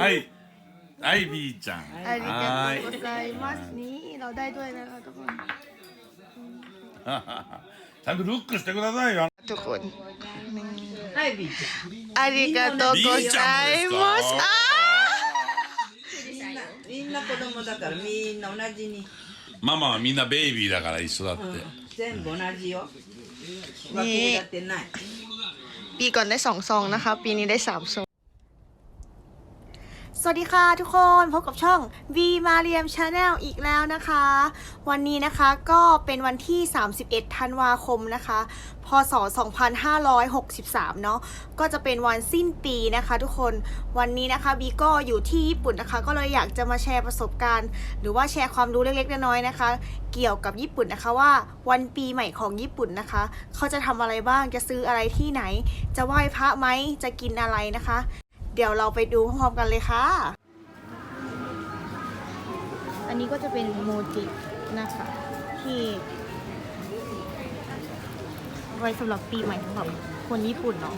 はいไอบีจังไอริกาโตโกไซมัสนี่เราได้ด้วยนะคะทุกคนちゃんとルックしてくださいよทุกคนไอบีจังอาริกาโตโกไซมัสอ้าみんな子供だからみんな同じにママはみんなベイビーだから一緒だって、全部同じよ分け隔てないปีก่อนได้สองซองนะคะ ปีนี้ได้สามซอง สวัสดีค่ะทุกคนพบกับช่อง V มาเรียมชาแนลอีกแล้วนะคะ วันนี้นะคะก็เป็นวันที่ 31 ธันวาคมนะคะ พศ 2563 เนาะก็จะเป็นวันสิ้นปีนะคะ ทุกคนวันนี้นะคะบีก็อยู่ที่ญี่ปุ่นนะคะ ก็เลยอยากจะมาแชร์ประสบการณ์ หรือว่าแชร์ความรู้เล็กๆน้อยๆนะคะ เกี่ยวกับญี่ปุ่นนะคะว่าวันปีใหม่ของญี่ปุ่นนะคะ เขาจะทำอะไรบ้างจะซื้ออะไรที่ไหน จะไหว้พระไหมจะกินอะไรนะคะ เดี๋ยวเราไปดูพร้อมๆกันเลยค่ะ อันนี้ก็จะเป็นโมจินะคะ ที่ไว้สำหรับปีใหม่สำหรับคนญี่ปุ่นเนาะ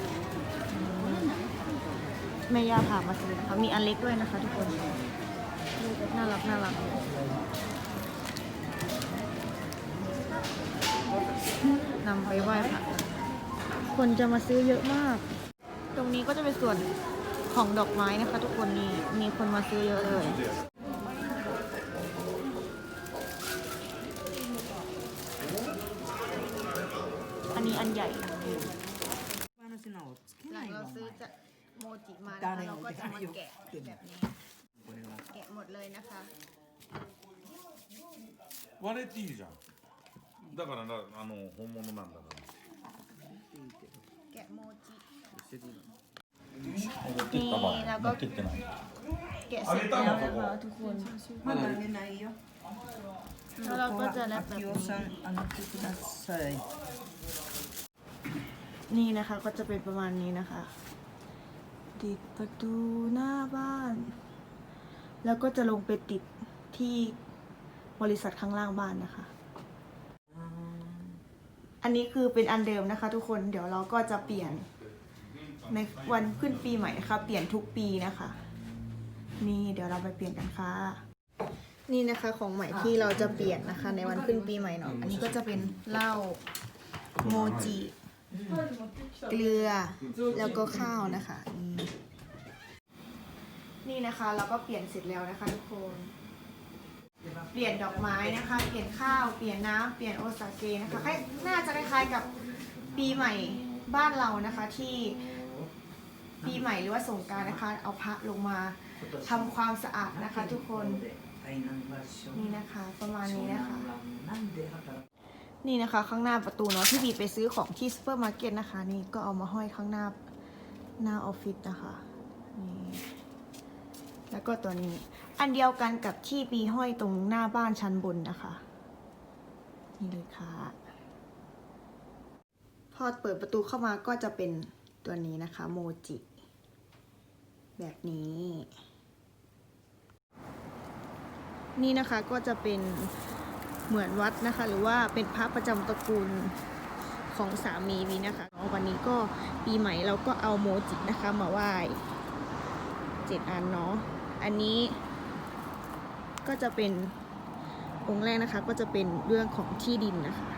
แม่ย่าพามาซื้อนะคะ มีอันเล็กด้วยนะคะทุกคน น่ารักน่ารักนำไปไหว้พระคนจะมาซื้อเยอะมาก ตรงนี้ก็จะเป็นส่วน ของดอกไม้นะคะ ทุกคนนี่มีคนมาซื้อเยอะเลย อันนี้อันใหญ่นะ 話のをつけ หลั なんいの เรา お ซื้อ 前 จะโมจิมานะคะเราก็จะมาแกะแบบนี้ แกะหมดเลยนะคะ 割れていいじゃんだからなあの本物なんだから แกะโมจิ 持って ったばなんか持ってってない แกะเสร็จแล้วนะคะทุกคน まだあげないよ แล้วเราก็จะแรปแบบ 秋 นี้ 夫さんあげてください นี่นะคะก็จะเป็นประมาณนี้นะคะ ติดประตูหน้าบ้าน แล้วก็จะลงไปติดที่บริษัทข้างล่างบ้านนะคะ อันนี้คือเป็นอันเดิมนะคะ ทุกคนเดี๋ยวเราก็จะเปลี่ยน ในวันขึ้นปีใหม่นะคะเปลี่ยนทุกปีนะคะ นี่เดี๋ยวเราไปเปลี่ยนกันค่ะ นี่นะคะของใหม่ที่เราจะเปลี่ยนนะคะ ในวันขึ้นปีใหม่เนาะอันนี้ก็จะเป็นเหล้าโมจิเกลือแล้วก็ข้าวนะคะ นี่นี่นะคะ เราก็เปลี่ยนเสร็จแล้วนะคะทุกคน เปลี่ยนดอกไม้นะคะ เปลี่ยนข้าวเปลี่ยนน้ำเปลี่ยนโอซาเกนะคะคล้ายน่าจะคล้ายๆกับปีใหม่บ้านเรานะคะที่ ปีใหม่หรือว่าสงกรารนะคะ เอาพระลงมาทำความสะอาดนะคะ ทุกคนนี่นะคะ ประมาณนี้นะคะ นี่นะคะข้างหน้าประตูเนาะที่บีไปซื้อของที่ซูเปอร์มาร์เก็ตนะคะ นี่ก็เอามาห้อยข้างหน้าหน้าออฟฟิศนะคะนี่แล้วก็ตัวนี้ อันเดียวกันกับที่บีห้อยตรงหน้าบ้านชั้นบนนะคะ นี่เลยค่ะ พอเปิดประตูเข้ามาก็จะเป็นตัวนี้นะคะ โมจิ แบบนี้ นี่นะคะก็จะเป็นเหมือนวัดนะคะ หรือว่าเป็นพระประจำตระกูลของสามีวีนะคะ วันนี้ก็ปีใหม่เราก็เอาโมจินะคะมาไหว้เจ็ดอันเนาะอันนี้ก็จะเป็นองค์แรกนะคะก็จะเป็นเรื่องของที่ดินนะคะ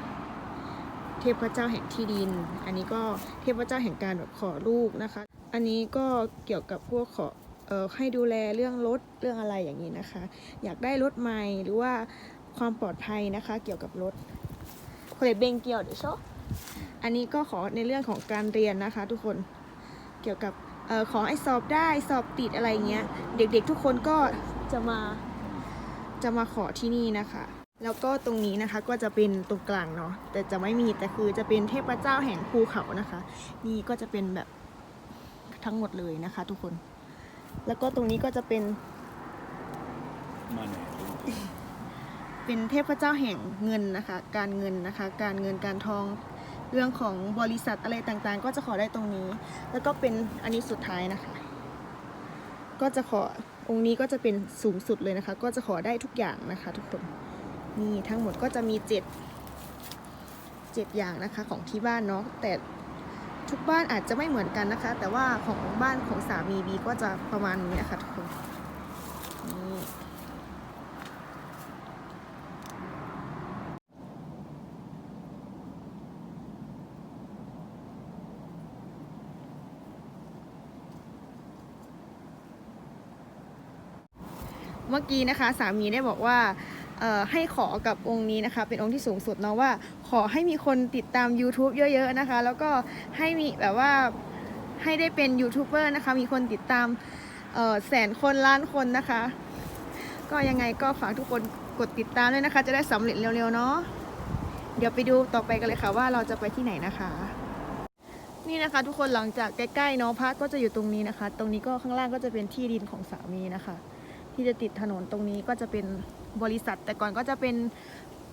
เทพเจ้าแห่งที่ดิน อันนี้ก็เทพเจ้าแห่งการแบบขอลูกนะคะ อันนี้ก็เกี่ยวกับพวกขอเออให้ดูแลเรื่องรถเรื่องอะไรอย่างนี้นะคะ อยากได้รถใหม่หรือว่าความปลอดภัยนะคะ เกี่ยวกับรถคนเบงเกี่ยวเดี๋ยวชอันนี้ก็ขอในเรื่องของการเรียนนะคะ ทุกคนเกี่ยวกับออขอให้สอบได้สอบติดอะไรเงี้ย เด็กๆทุกคนก็จะมาจะมาขอที่นี่นะคะ แล้วก็ตรงนี้นะคะก็จะเป็นตรงกลางเนาะแต่จะไม่มีแต่คือจะเป็นเทพเจ้าแห่งภูเขานะคะ นี่ก็จะเป็นแบบทั้งหมดเลยนะคะ ทุกคน แล้วก็ตรงนี้ก็จะเป็นเป็นเทพเจ้าแห่งเงินนะคะ การเงินนะคะ การเงินการทองเรื่องของบริษัทอะไรต่างๆ ก็จะขอได้ตรงนี้ แล้วก็เป็นอันนี้สุดท้ายนะคะ ก็จะขอองค์นี้ก็จะเป็นสูงสุดเลยนะคะ ก็จะขอได้ทุกอย่างนะคะ ทุกคน นี่ทั้งหมดก็จะมีเจ็ดเจ็ดอย่างนะคะของที่บ้านเนาะแต่ทุกบ้านอาจจะไม่เหมือนกันนะคะ แต่ว่าของบ้านของสามีบีก็จะประมาณนี้นะคะทุกคนนี่เมื่อกี้นะคะ สามีได้บอกว่า ให้ขอกับองค์นี้นะคะ เป็นองค์ที่สูงสุดเนาะว่า ขอให้มีคนติดตาม YouTube เยอะ ๆ นะคะ แล้วก็ให้มีแบบว่าให้ได้เป็นยูทูบเบอร์นะคะ มีคนติดตามแสนคนล้านคนนะคะ ก็ยังไงก็ฝากทุกคนกดติดตามด้วยนะคะ จะได้สำเร็จเร็วๆเนาะเดี๋ยวไปดูต่อไปกันเลยค่ะว่าเราจะไปที่ไหนนะคะ นี่นะคะทุกคนหลังจากใกล้ๆเนาะพระก็จะอยู่ตรงนี้นะคะ ตรงนี้ก็ข้างล่างก็จะเป็นที่ดินของสามีนะคะ ที่จะติดถนนตรงนี้ก็จะเป็น บริษัท แต่ก่อนก็จะเป็น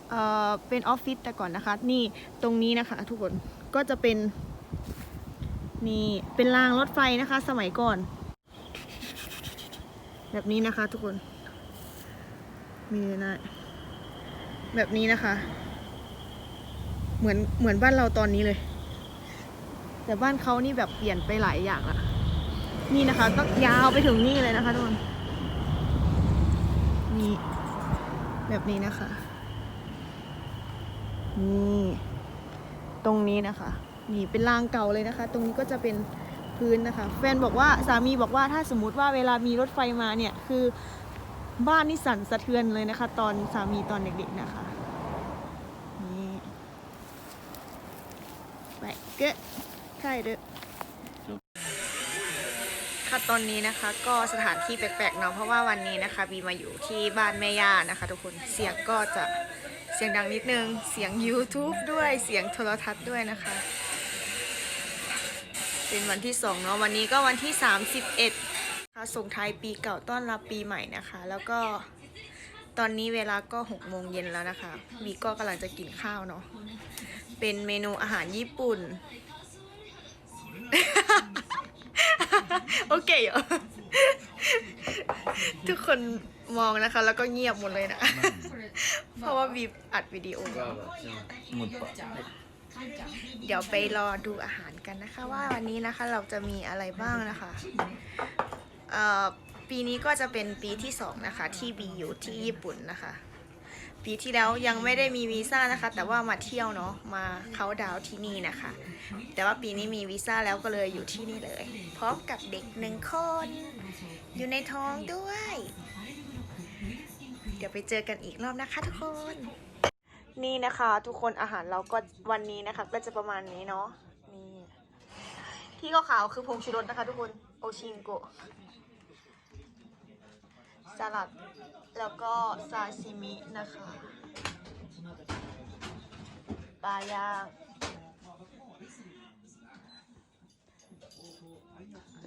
เอ่อเป็นออฟฟิศแต่ก่อนนะคะ นี่ตรงนี้นะคะ ทุกคนก็จะเป็นนี่เป็นรางรถไฟนะคะ สมัยก่อน แบบนี้นะคะ ทุกคนมีนะแบบนี้นะคะ เหมือนเหมือนบ้านเราตอนนี้เลย แต่บ้านเขานี่แบบเปลี่ยนไปหลายอย่างละนี่นะคะ ก็ยาวไปถึงนี่เลยนะคะทุกคนนี่ แบบนี้นะคะ นี่ตรงนี้นะคะ นี่เป็นรางเก่าเลยนะคะ ตรงนี้ก็จะเป็นพื้นนะคะ แฟนบอกว่าสามีบอกว่าถ้าสมมติว่าเวลามีรถไฟมาเนี่ยคือบ้านนี่สั่นสะเทือนเลยนะคะ ตอนสามีตอนเด็กๆนะคะนี่ไปเกะใช่เด้อ ค่ะตอนนี้นะคะก็สถานที่แปลกๆเนาะเพราะว่าวันนี้นะคะบีมาอยู่ที่บ้านแม่ย่านะคะ ทุกคนเสียงก็จะเสียงดังนิดนึง เสียง YouTube ด้วยเสียงโทรทัศน์ด้วยนะคะ เป็นวันที่สองเนาะวันนี้ก็วันที่ 31ค่ะส่งท้ายปีเก่าต้อนรับปีใหม่นะคะ แล้วก็ตอนนี้เวลาก็6โมงเย็นแล้วนะคะบีก็กำลังจะกินข้าวเนาะเป็นเมนูอาหารญี่ปุ่น โอเคเหรอทุกคนมองนะคะ แล้วก็เงียบหมดเลยนะ เพราะว่าบีบอัดวิดีโอ หมดปะเดี๋ยวไปรอดูอาหารกันนะคะ ว่าวันนี้นะคะเราจะมีอะไรบ้างนะคะเอ่อปีนี้ก็จะเป็นปีที่สองนะคะ ที่บีอยู่ที่ญี่ปุ่นนะคะ ปีที่แล้วยังไม่ได้มีวีซ่านะคะ แต่ว่ามาเที่ยวเนาะมาเขาดาวที่นี่นะคะ แต่ว่าปีนี้มีวีซ่าแล้วก็เลยอยู่ที่นี่เลย พร้อมกับเด็กหนึ่งคน อยู่ในท้องด้วย เดี๋ยวไปเจอกันอีกรอบนะคะทุกคน นี่นะคะ ทุกคนอาหารเราก็วันนี้นะคะ ก็จะประมาณนี้เนาะนี่ที่ขาวๆคือผงชูรสนะคะ ทุกคนโอชิงโกะสลัด แล้วก็ซาซิมินะคะปลาย่าง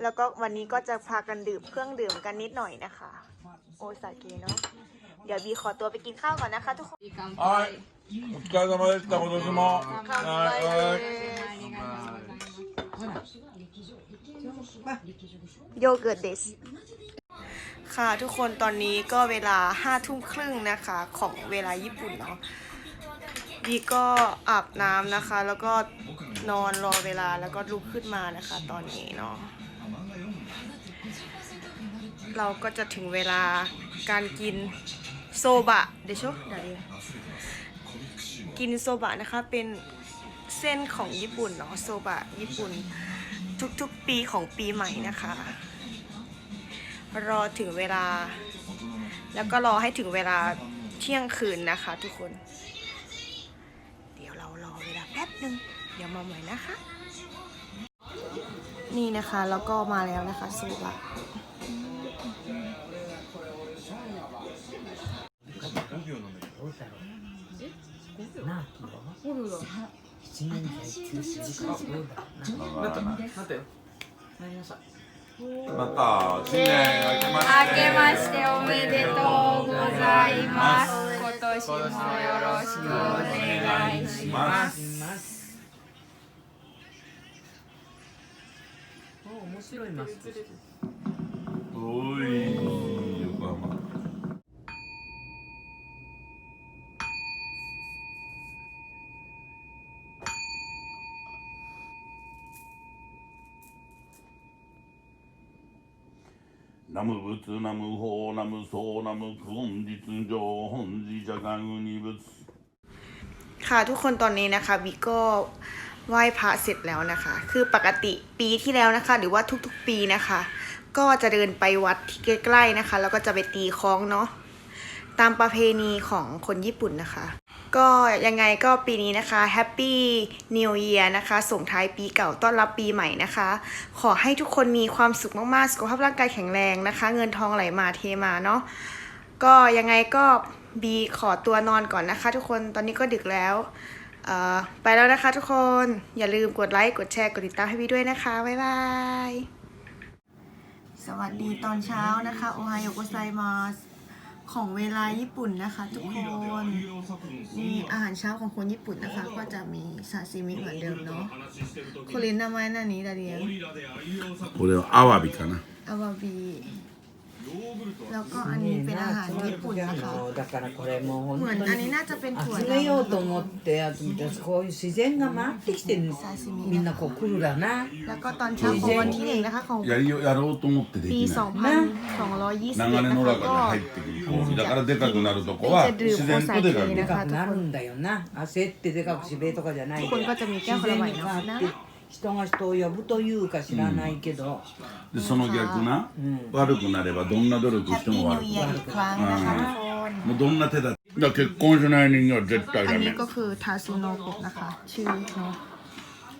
แล้วก็วันนี้ก็จะพากันดื่มเครื่องดื่มกันนิดหน่อยนะคะ โอซาเกะเนาะเดี๋ยวบีขอตัวไปกินข้าวก่อนนะคะทุกคน はいお疲れ様でした今年も乾はい杯はいですโยเกิร์ตเดส ค่ะทุกคนตอนนี้ก็เวลาห้าทุ่มครึ่งนะคะของเวลาญี่ปุ่นเนาะดีก็อาบน้ำนะคะ แล้วก็นอนรอเวลาแล้วก็ลุกขึ้นมานะคะ ตอนนี้เนาะเราก็จะถึงเวลาการกินโซบะเดชเดี๋ยวดิกินโซบะนะคะเป็นเส้นของญี่ปุ่นเนาะโซบะญี่ปุ่น ทุกๆปีของปีใหม่นะคะ รอถึงเวลา แล้วก็รอให้ถึงเวลาเที่ยงคืนนะคะ ทุกคน เดี๋ยวเรารอเวลาแป๊บหนึ่งเดี๋ยวมาใหม่นะคะ นี่นะคะแล้วก็มาแล้วนะคะสูบะまた新年明けまして明けましておめでとうございます。今年もよろしくお願いします。面白いマスクおいナム仏ナム法ナム僧ナム本日上本寺社会二仏 ค่ะทุกคนตอนนี้นะคะบิก็ไหว้พระเสร็จแล้วนะคะ คือปกติปีที่แล้วนะคะ หรือว่าทุกๆปีนะคะ ก็จะเดินไปวัดที่ใกล้ๆนะคะ แล้วก็จะไปตีคล้องเนาะตามประเพณีของคนญี่ปุ่นนะคะ ก็ยังไงก็ปีนี้นะคะแฮปปี้นิว e ย r นะคะ ส่งท้ายปีเก่าต้อนรับปีใหม่นะคะ ขอให้ทุกคนมีความสุขมากๆ สุขภาพร่างกายแข็งแรงนะคะ เงินทองไหลมาเทมาเนาะ ก็ยังไงก็บีขอตัวนอนก่อนนะคะ ทุกคน ตอนนี้ก็ดึกแล้วเออไปแล้วนะคะทุกคน อย่าลืมกดไลค์ กดแชร์ กดติดตามให้บีด้วยนะคะ บ๊ายบาย สวัสดีตอนเช้านะคะ โอไฮโอโกไซมาส ของเวลาญี่ปุ่นนะคะ ทุกคนนี่อาหารเช้าของคนญี่ปุ่นนะคะ ก็จะมีซาซิมิเหมือนเดิมเนาะโคลินนาไม้นานี้ดาเรียง これはアワビかな อาวาบี แล้วก็อันนี้เป็นอาหารญี่ปุ่นนะคะ だからこれもう เหมือน 本当 อัน に นี้น่าจะเป็นถั่ว 集めようと思って集めてこういう自然が回ってきてるみんなこう来るだな แล้วก็ตอนเช้าของวันที่หนึ่งนะคะของ やりやろうと思ってで ปี きない2221流れのนะคะ 中 ก็ に入ってくるコーヒーだからでかくなるとこは自然とでかくでなるかくなるんだよな焦ってでかくしべとかじゃないทุกคนก็จะมีแก้ว 自 ผล 然 ไม้ に変 เนาะ わって 人が人を呼ぶというか知らないけど、でその逆な悪くなればどんな努力しても悪く เยีย なる อีกครั้งนะคะทุกคน もうどんな手だだから結婚しない人間は絶対 อั ダ นนี้ メ ก็คือทาซูโนะโกะนะคะ ชื่อเนาะ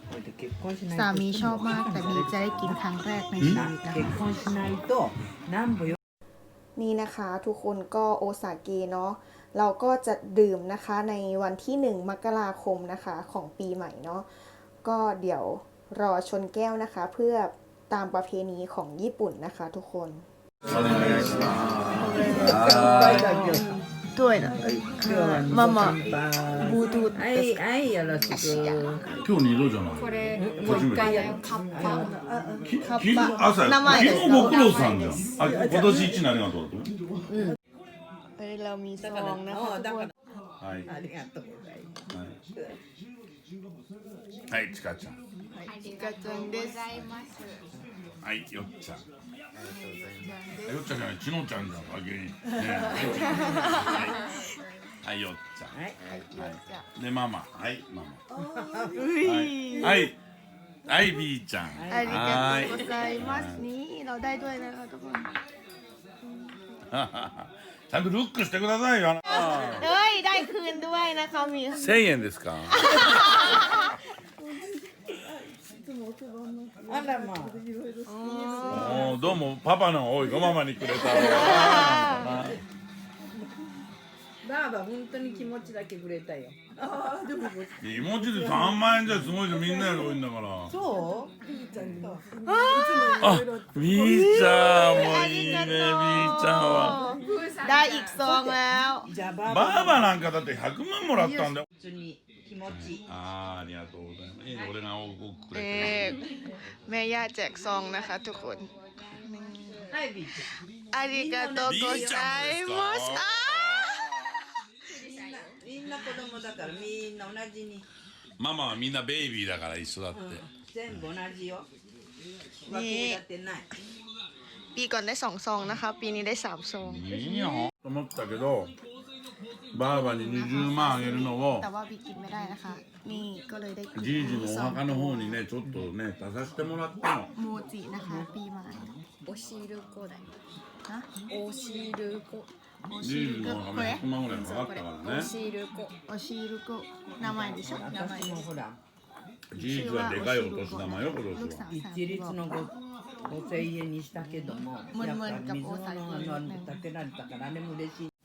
これで結婚しない สา と มีชอบมากแต่บีจะได้กินครั้งแรกในชีวิตนะ 結 คะ 婚しないと何歩よ นี่นะคะทุกคนก็โอซาเกเนาะเราก็จะดื่มนะคะในวันที่ 1 มกราคมนะคะของปีใหม่เนาะ ก็เดี๋ยวรอชนแก้วนะคะ เพื่อตามประเพณีของญี่ปุ่นนะคะทุกคน ด้วยนะママブードゥーはいはいよろしく今日二度じゃないこれ初めてカッパきカッパ昨日朝名前ですか昨日ご苦労さんじゃんあ今年一年ありがとうって เอ้ยเรามีซองนะคะทุกคน はいありがとうございますはい はい、ちかちゃん。ちかちゃんでございます。はい、よっちゃん。ありがよっちゃんじゃない、ちのちゃんじゃん、先に。ねはいはい、よっちゃん。はい、はい、で、ママ、はい、ママ。はい、はい、ビーちゃん。ありがとうございます。二位の大統領了，都。ははวยนะคะทุกคน ちゃんとルックしてくださいよเอ้ยได้คืนด้วยนะคะมี 1000円ですかあらまあおーどうもパパの多いごママにくれたばあば本当に気持ちだけくれたよ 気持ちで3万円じゃすごいじゃんみんなより多いんだからそうあ、みーちゃんもいいね、みーちゃんは。 ได้อีกซองแล้ว じゃあばあばばあばなんかだって100万もらったんだよ。普通に気持ちあー、ありがとうございます。いいね俺が多くくれ เอ て。 แม่ย่าแจกซองนะคะทุกคน はいビーちอาริกาโตโกไซมัสอ่า ゃんみん な子供だからみんな同じにママはみんなベイビーだから一緒だって。全部同じよ分け隔てない ปีก่อนได้สองซองนะคะ ปีนี้ได้สามซอง いいよ。と思ったけど、ばあばに20万あげるのを แต่ว่าบีกินไม่ได้นะคะ นี่ก็เลยได้กิน じいじのお墓の方にね、ちょっとね、出させてもらったの。 โมจินะคะ ปีใหม่ おしるこだよนะ おしるこ じいじのお墓も100万ぐらいかかったからね。おしるこโอชิรุโกะ名前でしょ私もほらじいじはでかいお年玉よ、今ลูก 年は。สาวสาม 一律のご5000円にしたけどもむやっぱんむんกับり水の大さじのあの立てられたからあれも嬉しい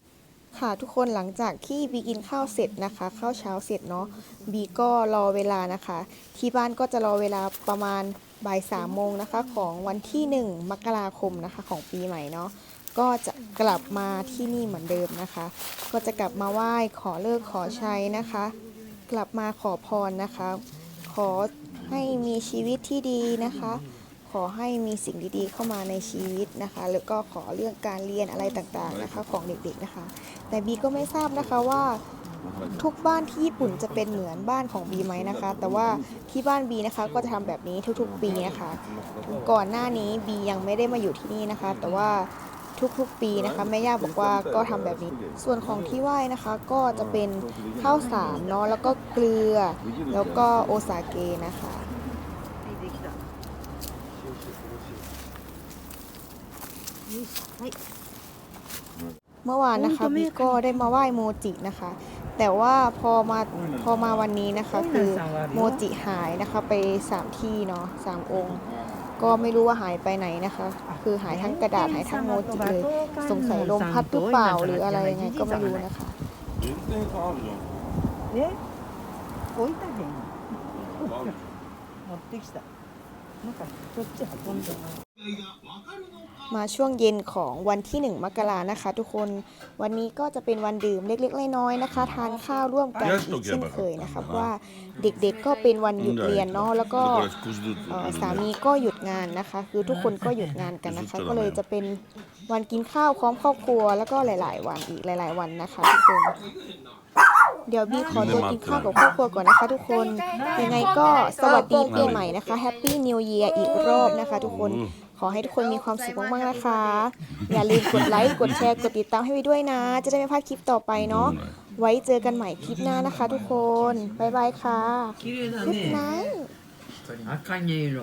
ค่ะทุกคนหลังจากที่บีกินข้าวเสร็จนะคะข้าวเช้าเสร็จเนาะบีก็รอเวลานะคะ ที่บ้านก็จะรอเวลาประมาณบ่ายสามโมงนะคะ ของวันที่หนึ่งมกราคมนะคะของปีใหม่เนาะ ก็จะกลับมาที่นี่เหมือนเดิมนะคะ ก็จะกลับมาไหว้ขอเลิกขอใช้นะคะ กลับมาขอพรนะคะ ขอให้มีชีวิตที่ดีนะคะ ขอให้มีสิ่งดีๆ เข้ามาในชีวิตนะคะ แล้วก็ขอเรื่องการเรียนอะไรต่างๆนะคะของเด็กๆนะคะ แต่บีก็ไม่ทราบนะคะว่าทุกบ้านที่ญี่ปุ่นจะเป็นเหมือนบ้านของบีไหมนะคะ แต่ว่าที่บ้านบีนะคะก็จะทำแบบนี้ทุกๆ ปีนะคะ ก่อนหน้านี้บียังไม่ได้มาอยู่ที่นี่นะคะ แต่ว่า ทุกๆปีนะคะแม่ย่าบอกว่าก็ทำแบบนี้ ส่วนของที่ไหว้นะคะ ก็จะเป็นข้าวสารเนาะแล้วก็เกลือ แล้วก็โอซาเกะนะคะเมื่อวานนะคะบีก็ได้มาไหว้โมจินะคะ แต่ว่าพอมาพอมาวันนี้นะคะ คือโมจิหายนะคะไปสามที่เนาะสามองค์ ก็ไม่รู้ว่าหายไปไหนนะคะ คือหายทั้งกระดาษหายทั้งโมจิเลย สงสัยลมพัดหรือเปล่าหรืออะไรยังไงก็ไม่รู้นะคะ 全然変わるじゃんえ置いたへん持ってきたなんかこっち運んでない มาช่วงเย็นของวันที่ 1 มกรานะคะ ทุกคนวันนี้ก็จะเป็นวันดื่มเล็กๆน้อยๆนะคะ ทานข้าวร่วมกันอีกเช่นเคยนะคะว่าเด็กๆก็เป็นวันหยุดเรียนเนาะแล้วก็สามีก็หยุดงานนะคะ คือทุกคนก็หยุดงานกันนะคะ ก็เลยจะเป็นวันกินข้าวพร้อมครอบครัว แล้วก็หลาย ๆ วันอีกหลาย ๆ วันนะคะทุกคนเดี๋ยวบีขอตัวกินข้าวกับครอบครัวก่อนนะคะ ทุกคน ยังไงก็สวัสดีปีใหม่นะคะแฮปปี้นิวเยียร์อีกรอบนะคะ ทุกคน ขอให้ทุกคนมีความสุขมากๆนะคะ อย่าลืมกดไลค์กดแชร์กดติดตามให้ไว้ด้วยนะ จะได้ไม่พลาดคลิปต่อไปเนาะไว้เจอกันใหม่คลิปหน้านะคะ ทุกคนบ๊ายบายค่ะ 綺麗だ Good ね night 赤い色